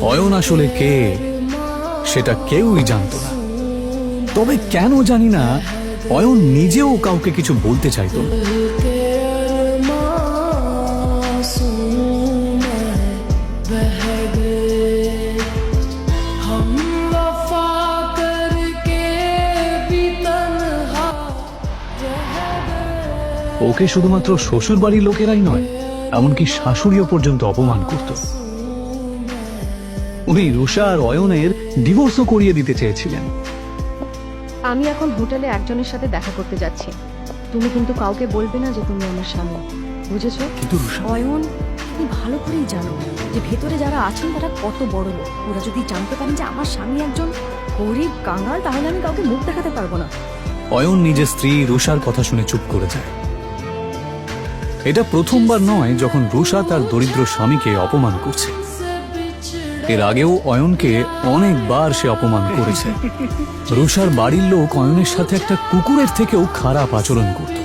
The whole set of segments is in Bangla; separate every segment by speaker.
Speaker 1: অয়ন আসলে কে, সেটা কেউই জানত না। তবে কেন জানি না অয়ন নিজেও কাউকে কিছু বলতে চাইত না। ওকে শুধুমাত্র শ্বশুর বাড়ির লোকেরাই নয়, এমনকি শাশুড়িও পর্যন্ত অপমান করত। উনি রুষা আর অয়নের ডিভোর্সও করিয়ে দিতে চেয়েছিলেন।
Speaker 2: আমি এখন হোটেলে একজনের সাথে দেখা করতে যাচ্ছি। তুমি কিন্তু কাউকে বলবে না যে তুমি আমার স্বামী। বুঝেছ?
Speaker 1: কিন্তু রুষা
Speaker 3: অয়ন তুমি ভালো করেই জানো যে ভেতরে যারা আছেন তারা কত বড় লোক। ওরা যদি জানতে পারেন যে আমার স্বামী একজন গরিব কাঙাল তাহলে আমি কাউকে মুখ দেখাতে পারব না।
Speaker 1: অয়ন নিজের স্ত্রী রুষার কথা শুনে চুপ করে যায়। এটা প্রথমবার নয় যখন রুষা তার দরিদ্র স্বামীকে অপমান করছে। এর আগেও অয়নকে অনেকবার সে অপমান করেছে। রুষার বাড়ির লোক অয়নের সাথে একটা কুকুরের থেকেও খারাপ আচরণ করত।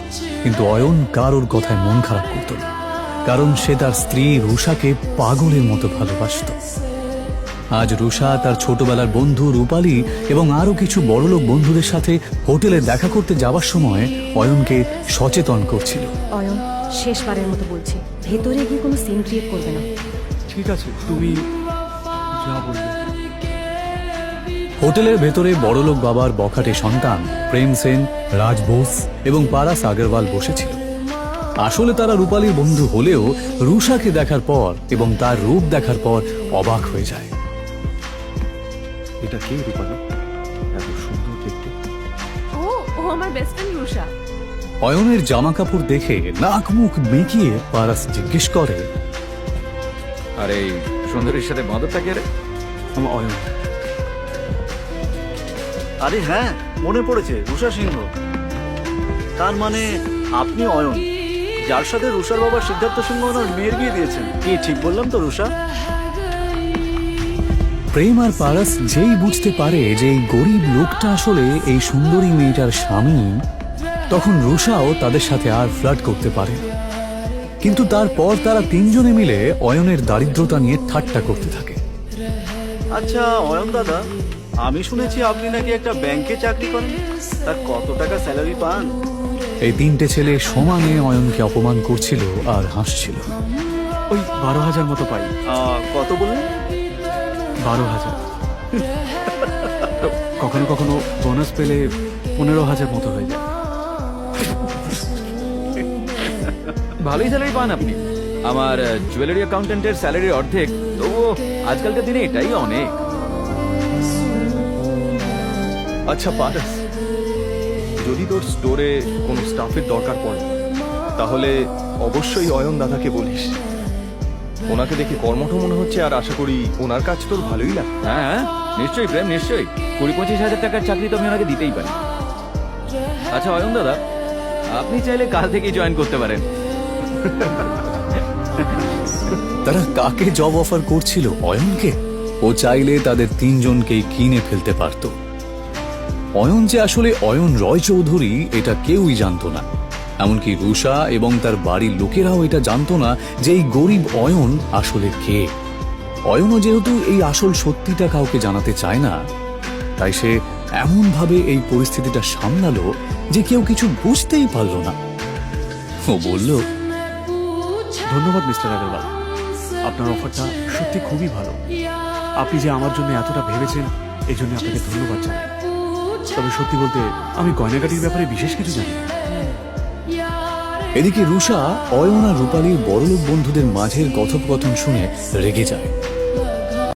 Speaker 1: কিন্তু অয়ন কারোর কথায় মন খারাপ করত না কারণ সে তার স্ত্রী রুষাকে পাগলের মতো ভালোবাসত। আজ রুষা তার ছোটবেলার বন্ধু রূপালী এবং আরও কিছু বড়লোক বন্ধুদের সাথে হোটেলে দেখা করতে যাওয়ার সময় অয়নকে সচেতন করছিল।
Speaker 3: অয়ন শেষবারের মতো বলছি ভেতরে গিয়ে কোনো সিন ক্রিয়েট করবে না।
Speaker 4: ঠিক আছে তুমি
Speaker 1: হোটেলের ভেতরে বড়লোক বাবার বখাটে সন্তান প্রেম সেন রাজ বোস এবং পারাস আগরওয়াল বসেছিল। আসলে তারা রূপালীর বন্ধু হলেও রুষাকে দেখার পর এবং তার রূপ দেখার পর অবাক হয়ে যায়।
Speaker 4: এটা কে রূপালী? এত সুন্দর দেখতে।
Speaker 3: ও ও আমার বেস্ট ফ্রেন্ড রুষা
Speaker 1: অয়নের জামা কাপড় দেখে নাক মুখ মেকিয়ে পারাস জিজ্ঞেস করে
Speaker 5: আর এই সুন্দরীর সাথে বাঁদরটা কে রে?
Speaker 4: আমার অয়ন।
Speaker 6: আরে হ্যাঁ মনে পড়েছে রুষা সিংহ। তার মানে আপনি অয়ন। যার সাথে রুষার বাবা সিদ্ধার্থ সিংহ ওনার মেয়ের বিয়ে দিয়েছেন। কি ঠিক বললাম তো রুষা?
Speaker 1: প্রেম আর পারাস যেই বুঝতে পারে যে এই গরিব লোকটা আসলে এই সুন্দরী মেয়েটার স্বামী তখন রুষাও তাদের সাথে আর ফ্লার্ট করতে পারে। কিন্তু তারপর তারা তিনজনে মিলে অয়নের দারিদ্রতা নিয়ে ঠাট্টা করতে থাকে।
Speaker 6: আচ্ছা অয়ন দাদা আমি শুনেছি আপনি নাকি একটা ব্যাংকে চাকরি করেন। তার কত টাকা স্যালারি পান?
Speaker 1: এই তিনটে ছেলে সমানে অয়নকে অপমান করছিল আর হাসছিল।
Speaker 4: ওই বারো হাজার মতো পাই।
Speaker 6: কত বললেন?
Speaker 4: বারো হাজার। কখনো কখনো বোনাস পেলে পনেরো হাজার মতো হয়ে যায়।
Speaker 5: ভালোই স্যালারি পান আপনি। আমার জুয়েলারি অ্যাকাউন্টেন্টের স্যালারির অর্ধেক, তবুও আজকালকার দিনে এটাই অনেক।
Speaker 7: আচ্ছা পারাস যদি তোর স্টোরে কোনো স্টাফের দরকার পড়ে, তাহলে অবশ্যই অয়ন দাদাকে বলিস। ওনাকে দেখে কর্মঠ মনে হচ্ছে, আর আশা করি ওনার কাজ তোর ভালোই লাগে
Speaker 5: হ্যাঁ হ্যাঁ নিশ্চয়ই, প্রেম, নিশ্চয়ই। কুড়ি পঁচিশ হাজার টাকার চাকরি তো আমি ওনাকে দিতেই পারি। আচ্ছা অয়ন দাদা, আপনি চাইলে কাল থেকেই জয়েন করতে পারেন।
Speaker 1: তারা কাকে জব অফার করছিল, অয়নকে? ও চাইলে তাদের তিনজনকেই কিনে ফেলতে পারত। অয়ন যে আসলে অয়ন রয় চৌধুরী, এটা কেউই জানতো না। এমনকি রুষা এবং তার বাড়ির লোকেরাও এটা জানতো না যে এই গরিব অয়ন আসলে কে। অয়নও যেহেতু এই আসল সত্যিটা কাউকে জানাতে চায় না, তাই সে এমনভাবে এই পরিস্থিতিটা সামলালো যে কেউ কিছু বুঝতেই পারল না। ও বলল
Speaker 4: ধন্যবাদ, মিস্টার আগরওয়াল। আপনার অফারটা সত্যি খুবই ভালো। আপনি যে আমার জন্য এতটা ভেবেছেন এই জন্য আপনাকে ধন্যবাদ জানাই। তবে সত্যি বলতে, আমি গয়নাগাটির ব্যাপারে বিশেষ কিছু জানি
Speaker 1: এদিকে রুষা অয়ন, রূপালীর বড়লোক বন্ধুদের মাঝের কথোপকথন শুনে রেগে যায়।